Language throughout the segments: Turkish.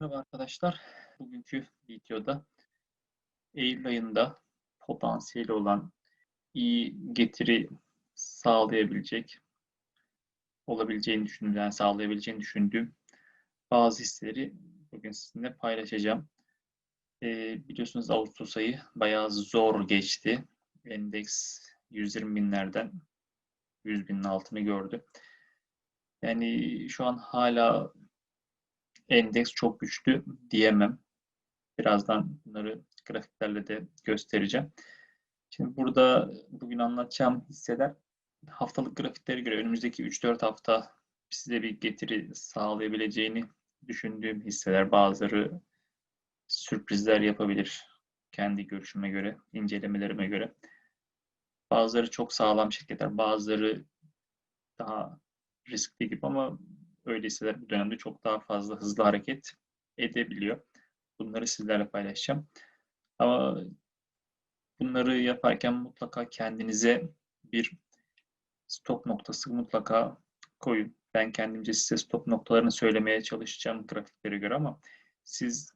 Merhaba arkadaşlar. Bugünkü videoda Eylül ayında potansiyeli olan iyi getiri sağlayabilecek, olabileceğini düşündüğüm, yani sağlayabileceğini düşündüğüm bazı hisseleri bugün sizinle paylaşacağım. Ee, biliyorsunuz Ağustos ayı bayağı zor geçti. Endeks 120 binlerden 100 binin altını gördü. Yani şu an hala endeks çok güçlü diyemem. Birazdan bunları grafiklerle de göstereceğim. Şimdi burada bugün anlatacağım hisseler haftalık grafiklere göre önümüzdeki 3-4 hafta size bir getiri sağlayabileceğini düşündüğüm hisseler. Bazıları sürprizler yapabilir kendi görüşüme göre, incelemelerime göre. Bazıları çok sağlam şirketler, bazıları daha riskli gibi ama öyle bu dönemde çok daha fazla hızlı hareket edebiliyor. Bunları sizlerle paylaşacağım. Ama bunları yaparken mutlaka kendinize bir stop noktası mutlaka koyun. Ben kendimce size stop noktalarını söylemeye çalışacağım grafiklere göre ama siz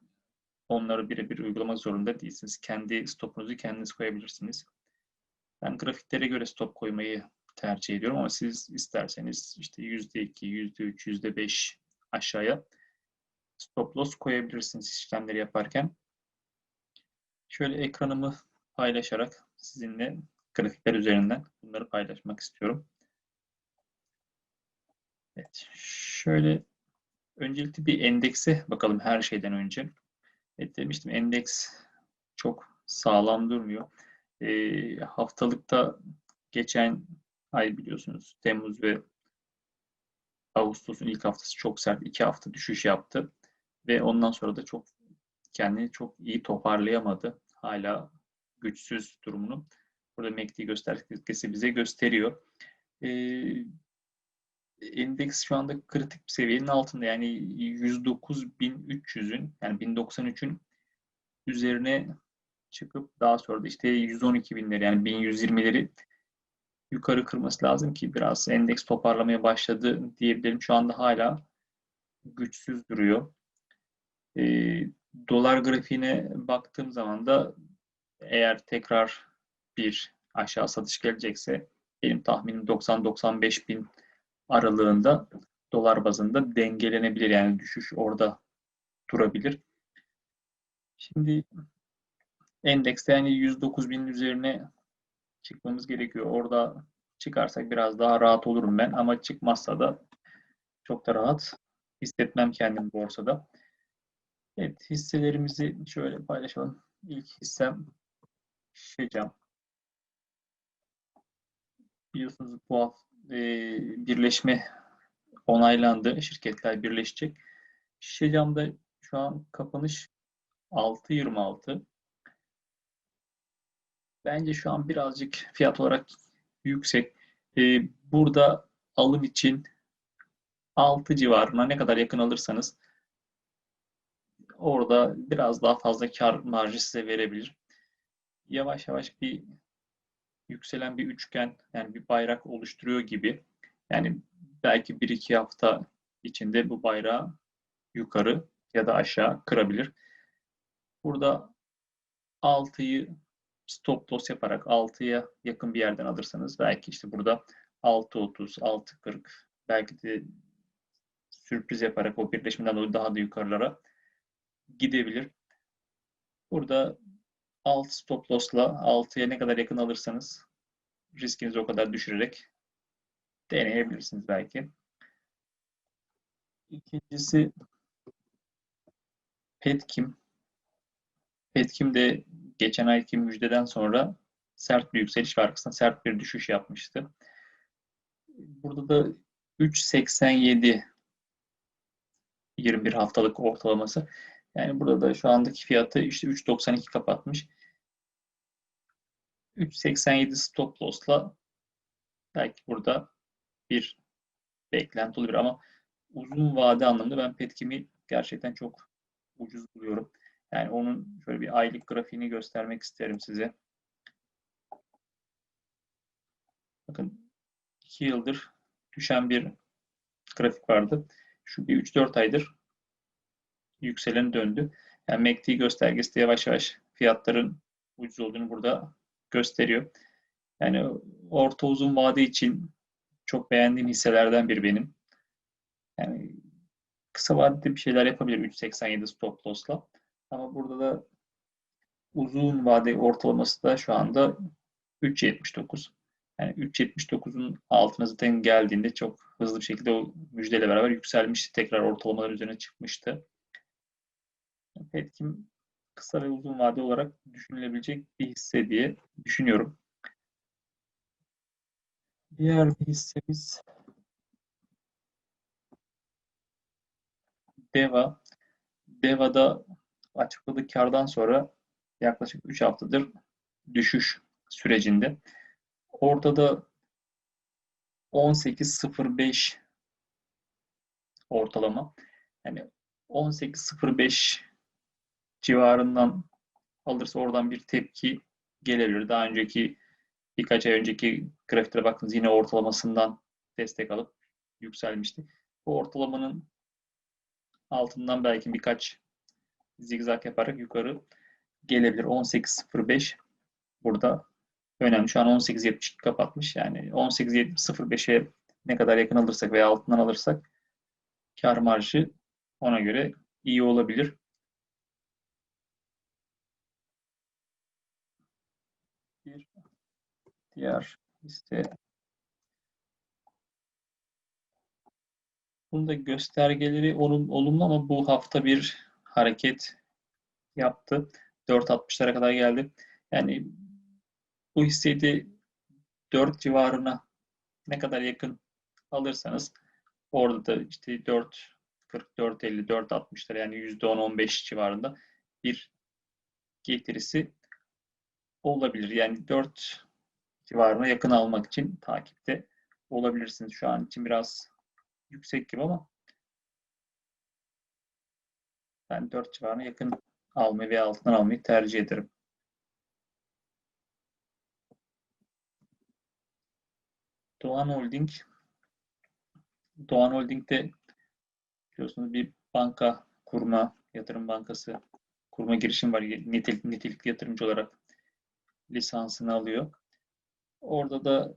onları birebir uygulamak zorunda değilsiniz. Kendi stopunuzu kendiniz koyabilirsiniz. Ben grafiklere göre stop koymayı tercih ediyorum ama siz isterseniz işte %2, %3, %5 aşağıya stop loss koyabilirsiniz işlemleri yaparken. Şöyle ekranımı paylaşarak sizinle grafikler üzerinden bunları paylaşmak istiyorum. Evet, şöyle öncelikle bir endekse bakalım her şeyden önce. Evet demiştim endeks çok sağlam durmuyor. E, haftalıkta geçen ay biliyorsunuz Temmuz ve Ağustos'un ilk haftası çok sert iki hafta düşüş yaptı ve ondan sonra da çok kendini çok iyi toparlayamadı. Hala güçsüz durumunu. Burada MACD göstergesi bize gösteriyor. Ee, endeks şu anda kritik bir seviyenin altında. Yani 109.300'ün yani 1093'ün üzerine çıkıp daha sonra da işte 112 binleri yani 1120'leri yukarı kırması lazım ki biraz endeks toparlamaya başladı diyebilirim. Şu anda hala güçsüz duruyor. E, dolar grafiğine baktığım zaman da eğer tekrar bir aşağı satış gelecekse benim tahminim 90-95 bin aralığında dolar bazında dengelenebilir. Yani düşüş orada durabilir. Şimdi endekste yani 109 binin üzerine çıkmamız gerekiyor. Orada çıkarsak biraz daha rahat olurum ben ama çıkmazsa da çok da rahat hissetmem kendim borsada. Evet hisselerimizi şöyle paylaşalım. İlk hissem Şecam. Biliyorsunuz bu hafta e, birleşme onaylandı. Şirketler birleşecek. Şecam'da şu an kapanış 6.26. Bence şu an birazcık fiyat olarak yüksek. Ee, burada alım için 6 civarına ne kadar yakın alırsanız orada biraz daha fazla kar marjı size verebilir. Yavaş yavaş bir yükselen bir üçgen yani bir bayrak oluşturuyor gibi. Yani belki 1-2 hafta içinde bu bayrağı yukarı ya da aşağı kırabilir. Burada 6'yı stop loss yaparak 6'ya yakın bir yerden alırsanız belki işte burada 6.30, 6.40 belki de sürpriz yaparak o birleşmeden dolayı daha da yukarılara gidebilir. Burada alt stop loss'la 6'ya ne kadar yakın alırsanız riskinizi o kadar düşürerek deneyebilirsiniz belki. İkincisi Petkim. Petkim de geçen ayki müjdeden sonra sert bir yükseliş var. Arkasında sert bir düşüş yapmıştı. Burada da 3.87 21 haftalık ortalaması. Yani burada da şu andaki fiyatı işte 3.92 kapatmış. 3.87 stop loss'la belki burada bir beklenti olabilir ama uzun vade anlamında ben Petkim'i gerçekten çok ucuz buluyorum. Yani onun şöyle bir aylık grafiğini göstermek isterim size. Bakın 2 yıldır düşen bir grafik vardı. Şu bir 3-4 aydır yükselen döndü. Yani MACD göstergesi de yavaş yavaş fiyatların ucuz olduğunu burada gösteriyor. Yani orta uzun vade için çok beğendiğim hisselerden biri benim. Yani kısa vadede bir şeyler yapabilir 3.87 stop loss'la. Ama burada da uzun vade ortalaması da şu anda 3.79. Yani 3.79'un altına zaten geldiğinde çok hızlı bir şekilde o müjdeyle beraber yükselmişti. Tekrar ortalamalar üzerine çıkmıştı. Petkim kısa ve uzun vade olarak düşünülebilecek bir hisse diye düşünüyorum. Diğer bir hissemiz Deva. Deva'da açıkladığı kardan sonra yaklaşık 3 haftadır düşüş sürecinde. Ortada 18.05 ortalama. Yani 18.05 civarından alırsa oradan bir tepki gelebilir. Daha önceki birkaç ay önceki grafiklere baktınız yine ortalamasından destek alıp yükselmişti. Bu ortalamanın altından belki birkaç zigzag yaparak yukarı gelebilir. 18.05 burada önemli. Şu an 18.70 kapatmış. Yani 18.05'e ne kadar yakın alırsak veya altından alırsak kar marjı ona göre iyi olabilir. Bir diğer liste Bunun da göstergeleri olumlu ama bu hafta bir hareket yaptı. 4.60'lara kadar geldi. Yani bu hisseyi de 4 civarına ne kadar yakın alırsanız orada da işte 4 40 4 50 4 60'lar yani %10-15 civarında bir getirisi olabilir. Yani 4 civarına yakın almak için takipte olabilirsiniz. Şu an için biraz yüksek gibi ama ben 4 civarına yakın almayı veya altından almayı tercih ederim. Doğan Holding Doğan Holding'de biliyorsunuz bir banka kurma, yatırım bankası kurma girişim var. Nitelik, nitelikli yatırımcı olarak lisansını alıyor. Orada da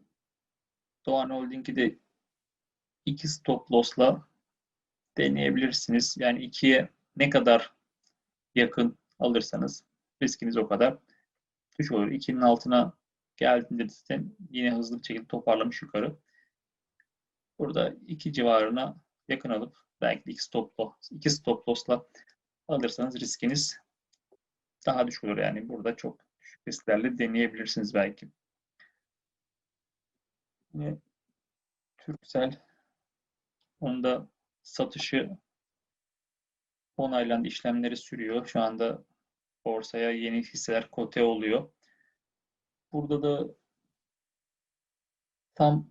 Doğan Holding'i de iki stop loss'la deneyebilirsiniz. Yani ikiye ne kadar yakın alırsanız riskiniz o kadar düşük olur. 2'nin altına geldiğinde zaten yine hızlı bir şekilde toparlamış yukarı. Burada iki civarına yakın alıp belki de iki stop loss, iki stop loss'la alırsanız riskiniz daha düşük olur. Yani burada çok düşük risklerle deneyebilirsiniz belki. Yine Türksel onda satışı onaylandı, işlemleri sürüyor. Şu anda borsaya yeni hisseler kote oluyor. Burada da tam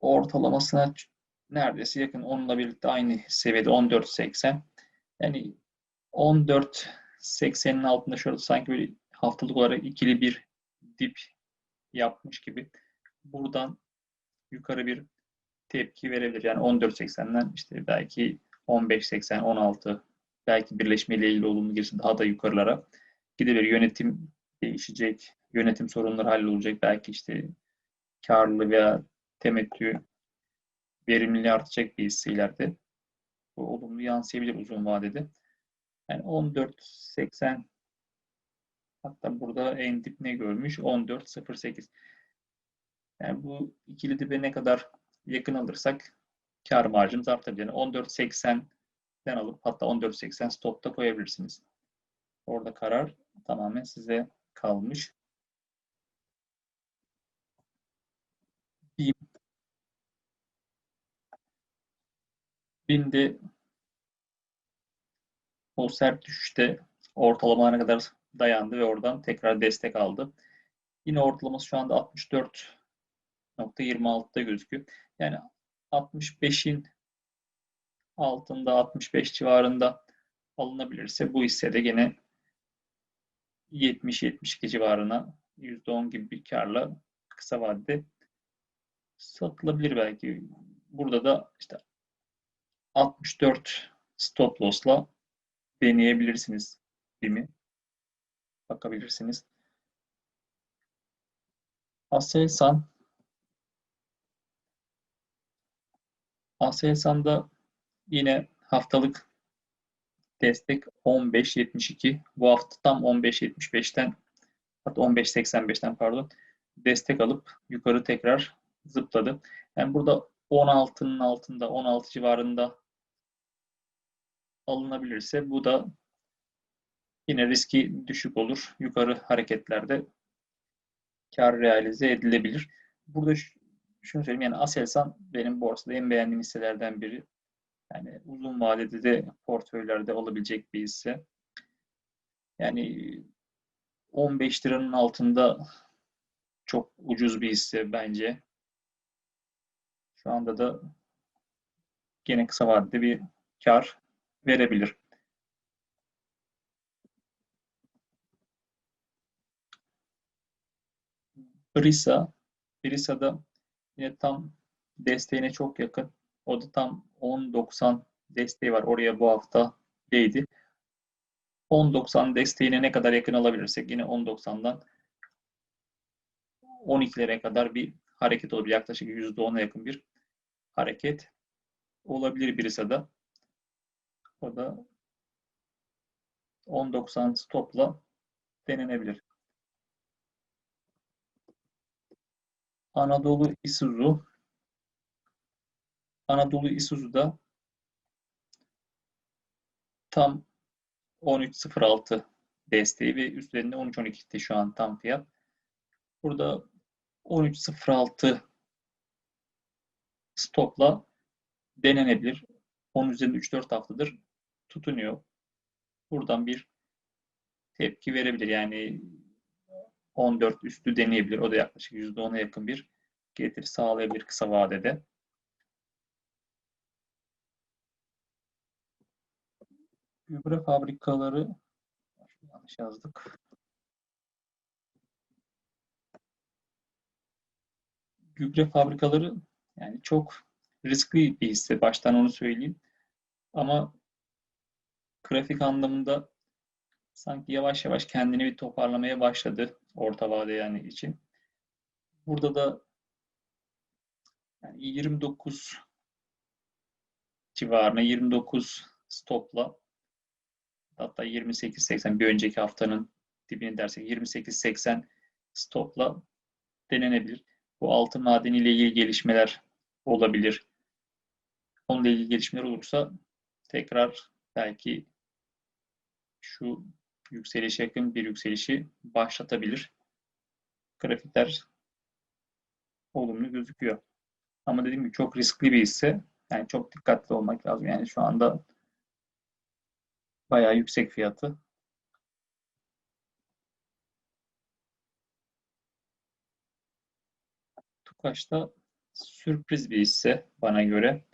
ortalamasına neredeyse yakın onunla birlikte aynı seviyede 14.80. Yani 14.80'in altında şöyle sanki böyle haftalık olarak ikili bir dip yapmış gibi. Buradan yukarı bir tepki verebilir. Yani 14.80'den işte belki 15.80, 16 belki birleşmeyle ilgili olumlu girişi daha da yukarılara gidebilir. Yönetim değişecek, yönetim sorunları hallolacak. Belki işte karlı veya temettü verimliliği artacak bir hisse ileride. Bu olumlu yansıyabilir uzun vadede. Yani 14.80 hatta burada en dip ne görmüş? 14.08. Yani bu ikili dibe ne kadar yakın alırsak kar marjımız artabilir. Yani 14.80'den alıp hatta 14.80 stopta koyabilirsiniz. Orada karar tamamen size kalmış. BİM o sert düşüşte ortalamalarına kadar dayandı ve oradan tekrar destek aldı. Yine ortalaması şu anda 64.26'da gözüküyor. Yani 65'in altında 65 civarında alınabilirse bu hisse de gene 70-72 civarına %10 gibi bir karla kısa vadede satılabilir belki. Burada da işte 64 stop loss'la deneyebilirsiniz BİM'i. Bakabilirsiniz. Aselsan Aselsan'da yine haftalık destek 15.72. Bu hafta tam 15.75'ten hatta 15.85'ten pardon destek alıp yukarı tekrar zıpladı. Yani burada 16'nın altında 16 civarında alınabilirse bu da yine riski düşük olur. Yukarı hareketlerde kar realize edilebilir. Burada şunu söyleyeyim yani Aselsan benim borsada en beğendiğim hisselerden biri. Yani uzun vadede de portföylerde olabilecek bir hisse. Yani 15 liranın altında çok ucuz bir hisse bence. Şu anda da gene kısa vadede bir kar verebilir. Brisa, Brisa'da yine tam desteğine çok yakın. O da tam 10.90 desteği var. Oraya bu hafta değdi. 10.90 desteğine ne kadar yakın alabilirsek yine 10.90'dan 12'lere kadar bir hareket olur. Yaklaşık %10'a yakın bir hareket olabilir Brisa'da. O da 10.90 stopla denenebilir. Anadolu Isuzu Anadolu Isuzu'da tam 13.06 desteği ve üstlerinde 13.12'ti şu an tam fiyat. Burada 13.06 stopla denenebilir. 10 üzerinde 3-4 haftadır tutunuyor. Buradan bir tepki verebilir. Yani 14 üstü deneyebilir. O da yaklaşık %10'a yakın bir getiri sağlayabilir kısa vadede. Gübre fabrikaları yanlış yazdık. Gübre fabrikaları yani çok riskli bir hisse. Baştan onu söyleyeyim. Ama grafik anlamında sanki yavaş yavaş kendini bir toparlamaya başladı orta vade yani için. Burada da yani 29 civarına 29 stopla hatta 28.80 bir önceki haftanın dibini dersek 28.80 stopla denenebilir. Bu altın madeni ile ilgili gelişmeler olabilir. Onunla ilgili gelişmeler olursa tekrar belki şu yükseliş yakın bir yükselişi başlatabilir. Grafikler olumlu gözüküyor. Ama dediğim gibi çok riskli bir hisse. Yani çok dikkatli olmak lazım. Yani şu anda bayağı yüksek fiyatı. Tukaş'ta sürpriz bir hisse bana göre.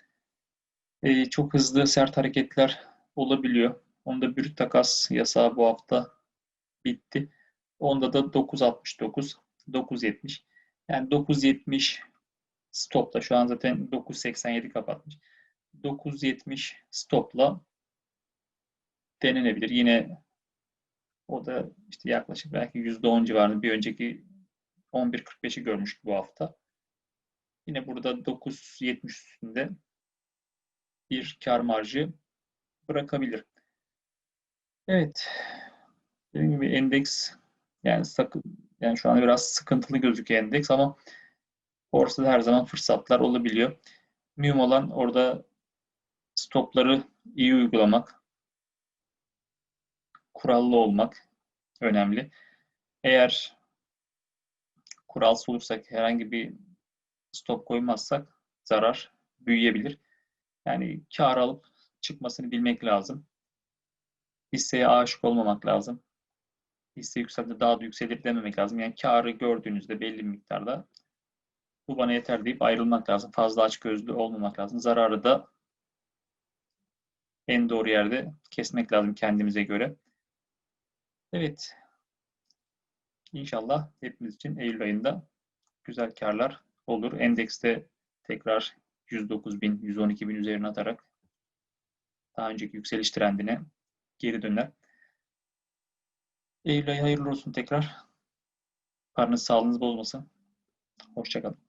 Ee, çok hızlı sert hareketler olabiliyor. Onda bir takas yasağı bu hafta bitti. Onda da 9.69, 9.70. Yani 9.70 stopla şu an zaten 9.87 kapatmış. 9.70 stopla denenebilir. Yine o da işte yaklaşık belki %10 civarında bir önceki 11.45'i görmüştü bu hafta. Yine burada 9.70 üstünde bir kar marjı bırakabilir. Evet. Dediğim gibi endeks yani sakın yani şu anda biraz sıkıntılı gözüküyor endeks ama borsada her zaman fırsatlar olabiliyor. Mühim olan orada stopları iyi uygulamak, kurallı olmak önemli. Eğer kuralsız olursak, herhangi bir stop koymazsak zarar büyüyebilir. Yani kar alıp çıkmasını bilmek lazım. Hisseye aşık olmamak lazım. Hisse yükseldi daha da yükselir dememek lazım. Yani karı gördüğünüzde belli bir miktarda bu bana yeter deyip ayrılmak lazım. Fazla aç gözlü olmamak lazım. Zararı da en doğru yerde kesmek lazım kendimize göre. Evet. İnşallah hepimiz için Eylül ayında güzel karlar olur. Endekste tekrar 109 bin, 112 bin üzerine atarak daha önceki yükseliş trendine geri döner. Eylül ayı hayırlı olsun tekrar. Karnınız sağlığınız bozmasın. Hoşça kalın.